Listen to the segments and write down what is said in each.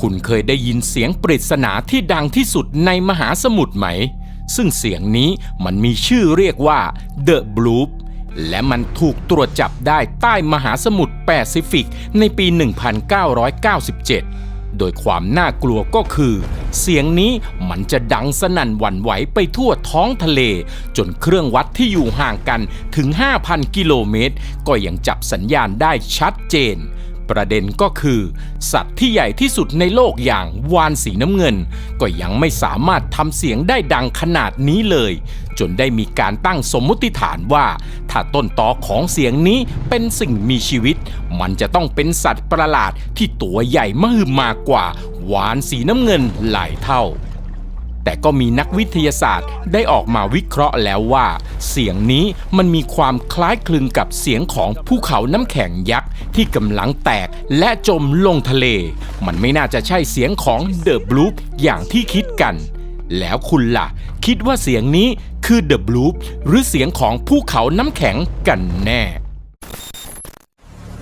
คุณเคยได้ยินเสียงปริศนาที่ดังที่สุดในมหาสมุทรไหม ซึ่งเสียงนี้มันมีชื่อเรียกว่า The Bloop และมันถูกตรวจจับได้ใต้มหาสมุทรแปซิฟิกในปี 1997 โดยความน่ากลัวก็คือ เสียงนี้มันจะดังสนั่นหวั่นไหวไปทั่วท้องทะเล จนเครื่องวัดที่อยู่ห่างกันถึง 5,000 กิโลเมตร ก็ยังจับสัญญาณได้ชัดเจน ประเด็นก็คือ สัตว์ที่ใหญ่ที่สุดในโลกอย่างวานสีน้ำเงิน ก็ยังไม่สามารถทำเสียงได้ดังขนาดนี้เลย จนได้มีการตั้งสมมุติฐานว่า ถ้าต้นตอของเสียงนี้เป็นสิ่งมีชีวิต มันจะต้องเป็นสัตว์ประหลาดที่ตัวใหญ่มหึมากกว่าวานสีน้ำเงินหลายเท่า แต่ก็มีนักวิทยาศาสตร์ได้ออกมาวิเคราะห์แล้วว่า เสียงนี้มันมีความคล้ายคลึงกับเสียงของภูเขาน้ำแข็งยักษ์ที่กำลังแตกและจมลงทะเล มันไม่น่าจะใช่เสียงของเดอะบลูปอย่างที่คิดกัน แล้วคุณล่ะ คิดว่าเสียงนี้คือเดอะบลูปหรือเสียงของภูเขาน้ำแข็งกันแน่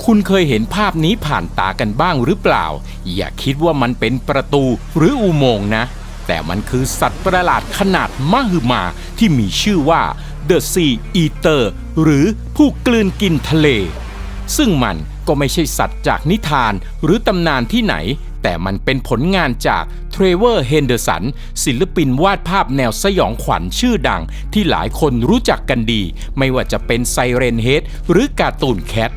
คุณเคยเห็นภาพนี้ผ่านตากันบ้างหรือเปล่า อย่าคิดว่ามันเป็นประตูหรืออุโมงค์นะ แต่มันคือสัตว์ประหลาดขนาดมหึมาที่มีชื่อว่า The Sea Eater หรือผู้กลืนกินทะเล ซึ่งมันก็ไม่ใช่สัตว์จากนิทานหรือตำนานที่ไหน แต่มันเป็นผลงานจากเทรเวอร์เฮนเดอร์สันศิลปินวาดภาพแนวสยองขวัญชื่อดัง ที่หลายคนรู้จักกันดี ไม่ว่าจะเป็นไซเรนเฮดหรือการ์ตูนแคท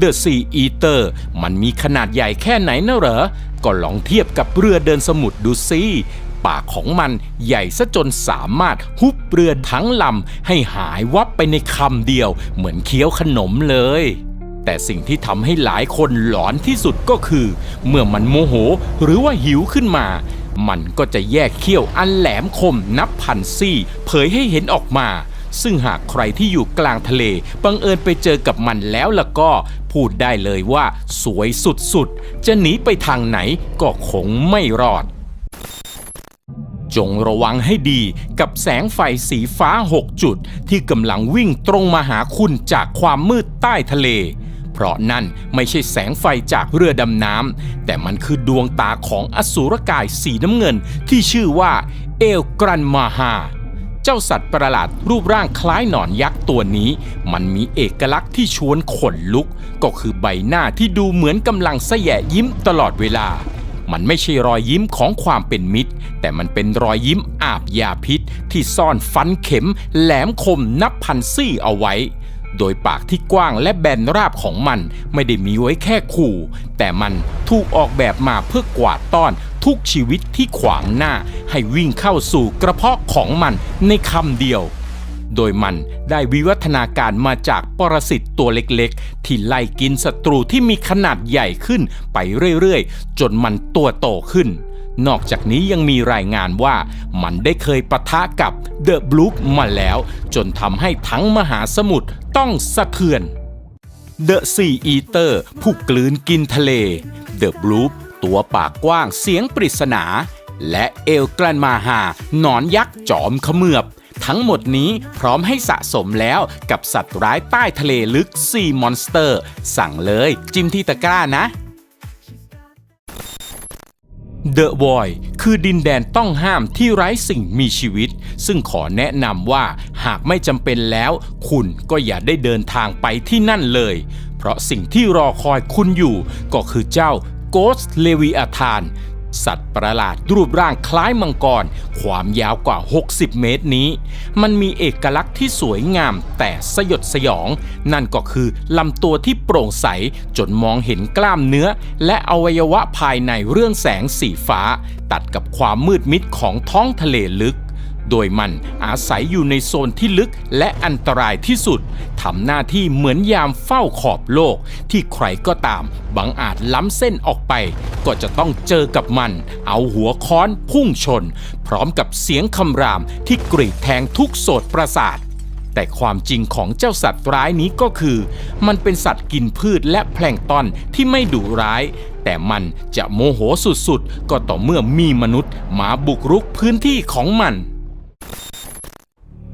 The Sea Eater มันมีขนาดใหญ่แค่ไหนนะเหรอ ก็ลองเทียบกับเรือเดินสมุทรดูสิ ปากของมันใหญ่ซะจนสามารถฮุบเรือทั้งลำให้หายวับไปในคำเดียว เหมือนเคี้ยวขนมเลย แต่สิ่งที่ทำให้หลายคนหลอนที่สุดก็คือ เมื่อมันโมโหหรือว่าหิวขึ้นมา มันก็จะแยกเขี้ยวอันแหลมคมนับพันซี่ เผยให้เห็นออกมาซึ่งหากใครที่อยู่กลางทะเลบังเอิญไปเจอกับมันแล้วล่ะก็ พูดได้เลยว่าสวยสุดๆ จะหนีไปทางไหนก็คงไม่รอด จงระวังให้ดีกับแสงไฟสีฟ้า 6 จุด ที่กำลังวิ่งตรงมาหาคุณจากความมืดใต้ทะเล เพราะนั่นไม่ใช่แสงไฟจากเรือดำน้ำแต่มันคือดวงตาของอสูรกายสีน้ำเงินที่ชื่อว่าเอลกรันมาฮาเจ้าสัตว์ประหลาดรูปร่างคล้ายหนอนยักษ์ตัวนี้ มันมีเอกลักษณ์ที่ชวนขนลุก ก็คือใบหน้าที่ดูเหมือนกำลังแสยะยิ้มตลอดเวลา มันไม่ใช่รอยยิ้มของความเป็นมิตร แต่มันเป็นรอยยิ้มอาบยาพิษ ที่ซ่อนฟันเข็ม แหลมคมนับพันซี่เอาไว้ โดยปากที่กว้างและแบนราบของมันไม่ได้มีไว้แค่ขู่ แต่มันถูกออกแบบมาเพื่อกวาดต้อนทุกชีวิตที่ขวางหน้า ให้วิ่งเข้าสู่กระเพาะของมันในคำเดียว โดยมันได้วิวัฒนาการมาจากปรสิตตัวเล็กๆ ที่ไล่กินศัตรูที่มีขนาดใหญ่ขึ้นไปเรื่อยๆ จนมันตัวโตขึ้น นอกจากนี้ยังมีรายงานว่ามันได้เคยปะทะกับเดอะบลูปมาแล้ว จนทำให้ทั้งมหาสมุทรต้องสะเทือน The Sea Eater ผู้กลืนกินทะเล The Bloop ตัวปากกว้างเสียงปริศนา และเอลกรันมาฮาหนอนยักษ์จอมเขมือบ ทั้งหมดนี้พร้อมให้สะสมแล้วกับสัตว์ร้ายใต้ทะเลลึก Sea Monster สั่งเลยจิ้มที่ตะกร้านะ The Void คือดินแดนต้องห้ามที่ไร้สิ่งมีชีวิต ซึ่งขอแนะนำว่าหากไม่จำเป็นแล้ว คุณก็อย่าได้เดินทางไปที่นั่นเลย เพราะสิ่งที่รอคอยคุณอยู่ก็คือเจ้า Ghost Leviathan สัตว์ประหลาดรูปร่างคล้ายมังกร ความยาวกว่า 60 เมตรนี้ มันมีเอกลักษณ์ที่สวยงามแต่สยดสยอง นั่นก็คือลำตัวที่โปร่งใสจนมองเห็นกล้ามเนื้อ และอวัยวะภายในเรื่องแสงสีฟ้า ตัดกับความมืดมิดของท้องทะเลลึก โดยมันอาศัยอยู่ในโซนที่ลึกและอันตรายที่สุดทำหน้าที่เหมือนยามเฝ้าขอบโลก ที่ใครก็ตามบังอาจล้ำเส้นออกไป ก็จะต้องเจอกับมัน เอาหัวค้อนพุ่งชน พร้อมกับเสียงคำรามที่กรีดแทงทุกโสดประสาทแต่ความจริงของเจ้าสัตว์ร้ายนี้ก็คือ มันเป็นสัตว์กินพืชและแพลงตอนที่ไม่ดุร้าย แต่มันจะโมโหสุดๆ ก็ต่อเมื่อมีมนุษย์มาบุกรุกพื้นที่ของมัน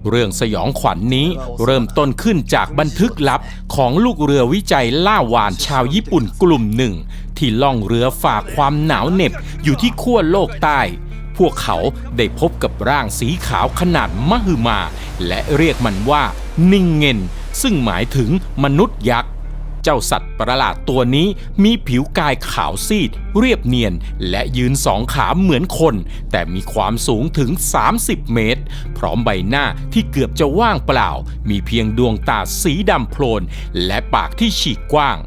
เรื่องสยองขวัญนนี้เริ่มต้นขึ้นจากบันทึกลับของลูกเรือวิจัยล่าหวานชาวญี่ปุ่นกลุ่มหนึ่ง ที่ล่องเรือฝ่าความหนาวเหน็บอยู่ที่ขั้วโลกใต้ พวกเขาได้พบกับร่างสีขาวขนาดมหึมา และเรียกมันว่านิงเงินซึ่งหมายถึงมนุษย์ยักษ์ เจ้าสัตว์ประหลาดตัวนี้มีผิวกายขาวซีด เรียบเนียน และยืนสองขาเหมือนคน แต่มีความสูงถึง 30 เมตร พร้อมใบหน้าที่เกือบจะว่างเปล่า มีเพียงดวงตาสีดำโพลน และปากที่ฉีกกว้าง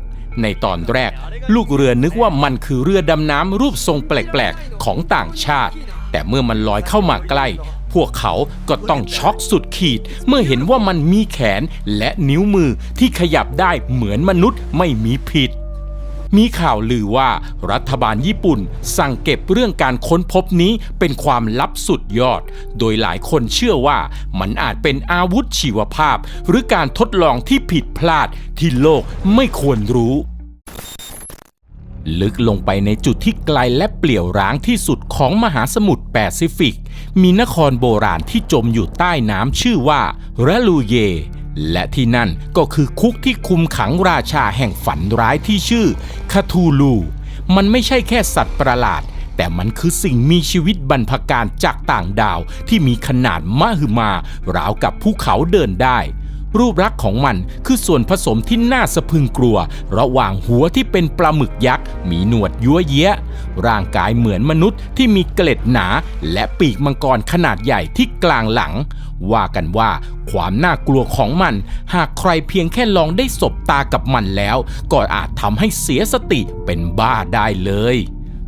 ในตอนแรก ลูกเรือนึกว่ามันคือเรือดำน้ำรูปทรงแปลกๆ ของต่างชาติ แต่เมื่อมันลอยเข้ามาใกล้ พวกเขาก็ต้องช็อกสุดขีด เมื่อเห็นว่ามันมีแขนและนิ้วมือที่ขยับได้เหมือนมนุษย์ไม่มีผิด มีข่าวลือว่ารัฐบาลญี่ปุ่นสั่งเก็บเรื่องการค้นพบนี้เป็นความลับสุดยอด โดยหลายคนเชื่อว่ามันอาจเป็นอาวุธชีวภาพ หรือการทดลองที่ผิดพลาดที่โลกไม่ควรรู้ ลึกลงไปในจุดที่ไกลและเปลี่ยวร้างที่สุดของมหาสมุทรแปซิฟิก มีนครโบราณที่จมอยู่ใต้น้ำชื่อว่าระลูเย และที่นั่นก็คือคุกที่คุมขังราชาแห่งฝันร้ายที่ชื่อคาทูลู มันไม่ใช่แค่สัตว์ประหลาด แต่มันคือสิ่งมีชีวิตบรรพการจากต่างดาวที่มีขนาดมหึมาราวกับภูเขาเดินได้ รูปลักษณ์ของมันคือส่วนผสมที่น่าสะพึงกลัว ระหว่างหัวที่เป็นปลาหมึกยักษ์ มีหนวดยั้วเยี้ยร่างกายเหมือนมนุษย์ที่มีเกล็ดหนา และปีกมังกรขนาดใหญ่ที่กลางหลัง ว่ากันว่าความน่ากลัวของมัน หากใครเพียงแค่ลองได้สบตากับมันแล้ว ก็อาจทำให้เสียสติเป็นบ้าได้เลย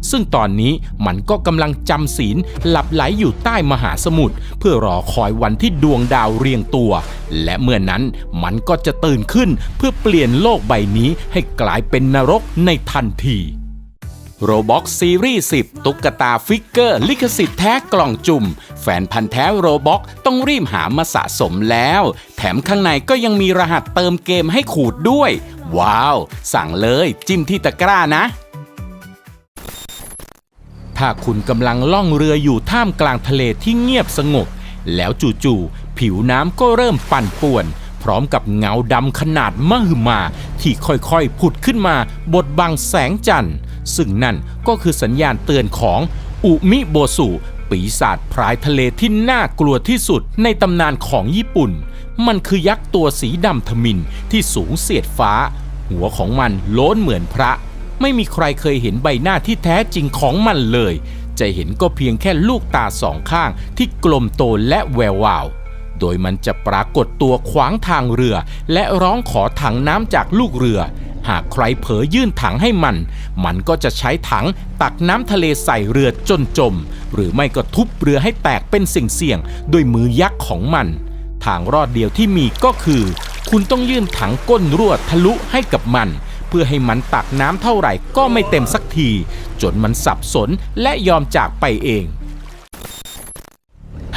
ซึ่งตอนนี้มันก็กำลังจำศีลหลับไหลอยู่ใต้มหาสมุทรเพื่อรอคอยวันที่ดวงดาวเรียงตัว และเมื่อนั้นมันก็จะตื่นขึ้นเพื่อเปลี่ยนโลกใบนี้ให้กลายเป็นนรกในทันทีโรบ็อกซีรีส์10 ตุ๊กตาฟิกเกอร์ ลิขสิทธิ์แท้กล่องจุ่ม แฟนพันธ์แท้โรบ็อกต้องรีบหามาสะสมแล้ว แถมข้างในก็ยังมีรหัสเติมเกมให้ขูดด้วย ว้าว สั่งเลยจิ้มที่ตะกร้านะ ถ้าคุณกำลังล่องเรืออยู่ท่ามกลางทะเลที่เงียบสงบ แล้วจู่ๆผิวน้ำก็เริ่มปั่นป่วน พร้อมกับเงาดำขนาดมหึมา ที่ค่อยๆผุดขึ้นมาบดบังแสงจันทร์ ซึ่งนั่นก็คือสัญญาณเตือนของอุมิโบสุปีศาจพรายทะเลที่น่ากลัวที่สุดในตำนานของญี่ปุ่น มันคือยักษ์ตัวสีดำทมินที่สูงเสียดฟ้า หัวของมันโล้นเหมือนพระ ไม่มีใครเคยเห็นใบหน้าที่แท้จริงของมันเลย จะเห็นก็เพียงแค่ลูกตาสองข้างที่กลมโตและแวววาว โดยมันจะปรากฏตัวขวางทางเรือ และร้องขอถังน้ำจากลูกเรือ หากใครเผลอยื่นถังให้มัน มันก็จะใช้ถังตักน้ำทะเลใส่เรือจนจม หรือไม่ก็ทุบเรือให้แตกเป็นสิ่งเสี่ยงๆด้วยมือยักษ์ของมัน ทางรอดเดียวที่มีก็คือ คุณต้องยื่นถังก้นรั่วทะลุให้กับมัน เพื่อให้มันตักน้ำเท่าไหร่ก็ไม่เต็มสักที จนมันสับสนและยอมจากไปเอง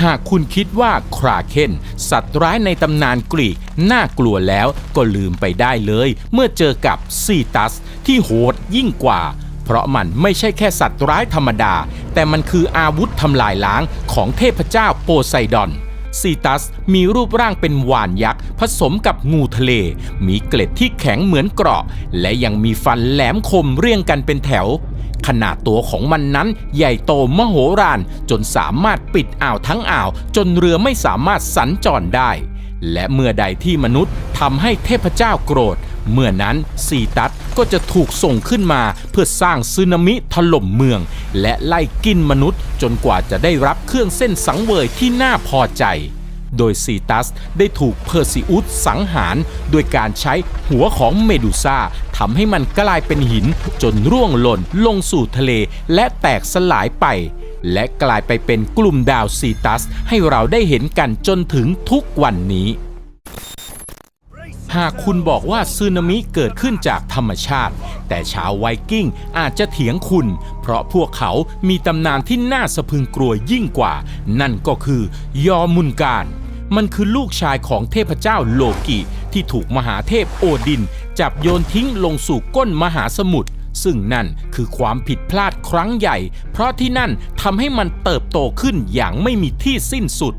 หากคุณคิดว่าคราเคนสัตว์ร้ายในตำนานกรีกน่ากลัวแล้วก็ลืมไปได้เลย เมื่อเจอกับซีตัส ที่โหดยิ่งกว่า เพราะมันไม่ใช่แค่สัตว์ร้ายธรรมดา แต่มันคืออาวุธทำลายล้างของเทพเจ้าโปไซดอน ซีตัสมีรูปร่างเป็นวานยักษ์ ผสมกับงูทะเล มีเกล็ดที่แข็งเหมือนเกราะ และยังมีฟันแหลมคมเรียงกันเป็นแถว ขนาดตัวของมันนั้นใหญ่โตมโหฬารจนสามารถปิดอ่าวทั้งอ่าว จนเรือไม่สามารถสัญจรได้ และเมื่อใดที่มนุษย์ทำให้เทพเจ้าโกรธ เมื่อนั้นซีตัส ก็จะถูกส่งขึ้นมาเพื่อสร้างสึนามิถล่มเมือง และไล่กินมนุษย์ จนกว่าจะได้รับเครื่องเส้นสังเวยที่น่าพอใจ โดยซีตัสได้ถูกเพอร์ซิอุสสังหาร โดยการใช้หัวของเมดูซ่าทำให้มันกลายเป็นหิน จนร่วงหล่นลงสู่ทะเลและแตกสลายไป และกลายไปเป็นกลุ่มดาวซีตัส ให้เราได้เห็นกันจนถึงทุกวันนี้ หากคุณบอกว่าสึนามิเกิดขึ้นจากธรรมชาติ แต่ชาวไวกิ้งอาจจะเถียงคุณ เพราะพวกเขามีตำนานที่น่าสะพึงกลัวยิ่งกว่า นั่นก็คือยอมุนการมันคือลูกชายของเทพเจ้าโลกิที่ถูกมหาเทพโอดิน จับโยนทิ้งลงสู่ก้นมหาสมุทรซึ่งนั่นคือความผิดพลาดครั้งใหญ่ เพราะที่นั่นทำให้มันเติบโตขึ้นอย่างไม่มีที่สิ้นสุด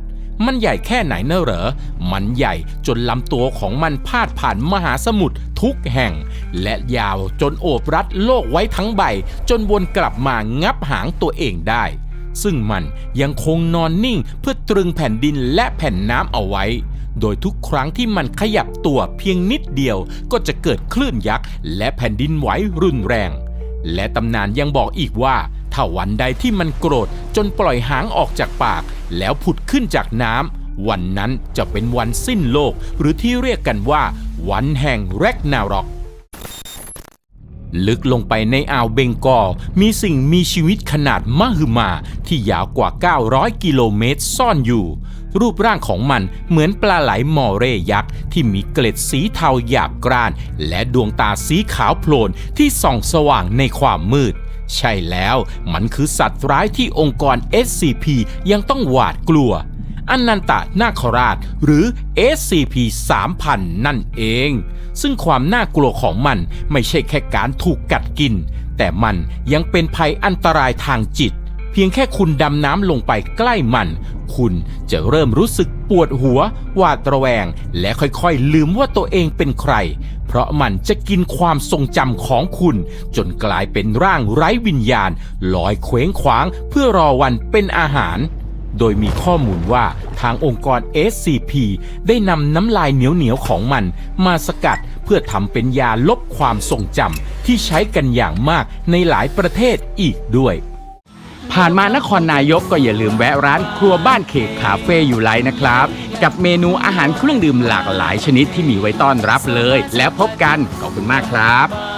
มันใหญ่แค่ไหนเนอะเหรอ มันใหญ่จนลำตัวของมันพาดผ่านมหาสมุทรทุกแห่ง และยาวจนโอบรัดโลกไว้ทั้งใบ จนวนกลับมางับหางตัวเองได้ ซึ่งมันยังคงนอนนิ่งเพื่อตรึงแผ่นดินและแผ่นน้ำเอาไว้ โดยทุกครั้งที่มันขยับตัวเพียงนิดเดียวก็จะเกิดคลื่นยักษ์และแผ่นดินไหวรุนแรงและตำนานยังบอกอีกว่า ถ้าวันใดที่มันโกรธจนปล่อยหางออกจากปาก แล้วผุดขึ้นจากน้ำวันนั้นจะเป็นวันสิ้นโลก หรือที่เรียกกันว่า วันแห่งแรกนารอก ลึกลงไปในอ่าวเบงกอลมีสิ่งมีชีวิตขนาดมหึมา ที่ยาวกว่า 900 กิโลเมตรซ่อนอยู่รูปร่างของมันเหมือนปลาไหลมอเรยักษ์ ที่มีเกล็ดสีเทาหยาบกร้าน และดวงตาสีขาวโพลนที่ส่องสว่างในความมืด ใช่แล้วมันคือสัตว์ร้ายที่องค์กร SCP ยังต้องหวาดกลัวอนันตนาคราชหรือ SCP 3000 นั่นเอง ซึ่งความน่ากลัวของมันไม่ใช่แค่การถูกกัดกิน แต่มันยังเป็นภัยอันตรายทางจิต เพียงแค่คุณดำน้ำลงไปใกล้มัน คุณจะเริ่มรู้สึกปวดหัว หวาดระแวง และค่อยๆ ลืมว่าตัวเองเป็นใคร เพราะมันจะกินความทรงจำของคุณ จนกลายเป็นร่างไร้วิญญาณลอยเคว้งคว้างเพื่อรอวันเป็นอาหาร โดยมีข้อมูลว่าทางองค์กร SCP ได้นำน้ำลายเหนียวๆของมัน มาสกัดเพื่อทำเป็นยาลบความทรงจำที่ใช้กันอย่างมากในหลายประเทศอีกด้วยผ่านมานครนายกก็อย่าลืมแวะร้านครัวบ้านเขกคาเฟ่อยู่ไรนะครับ กับเมนูอาหารเครื่องดื่มหลากหลายชนิดที่มีไว้ต้อนรับเลย แล้วพบกันขอบคุณมากครับ